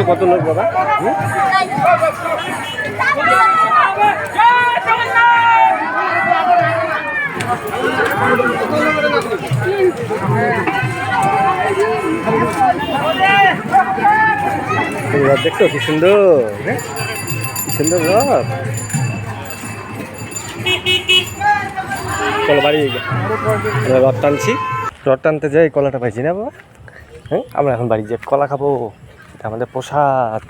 আচ্ছা, কত লোক বাবা দেখছ কি সুন্দর হ্যাঁ? কি সুন্দর রথ। বাড়ি রথ টানছি। রথ টানতে যাই কলাটা পাইছি না বাবা হ্যাঁ আমরা এখন বাড়ি যাই কলা খাব। এটা আমাদের প্রসাদ।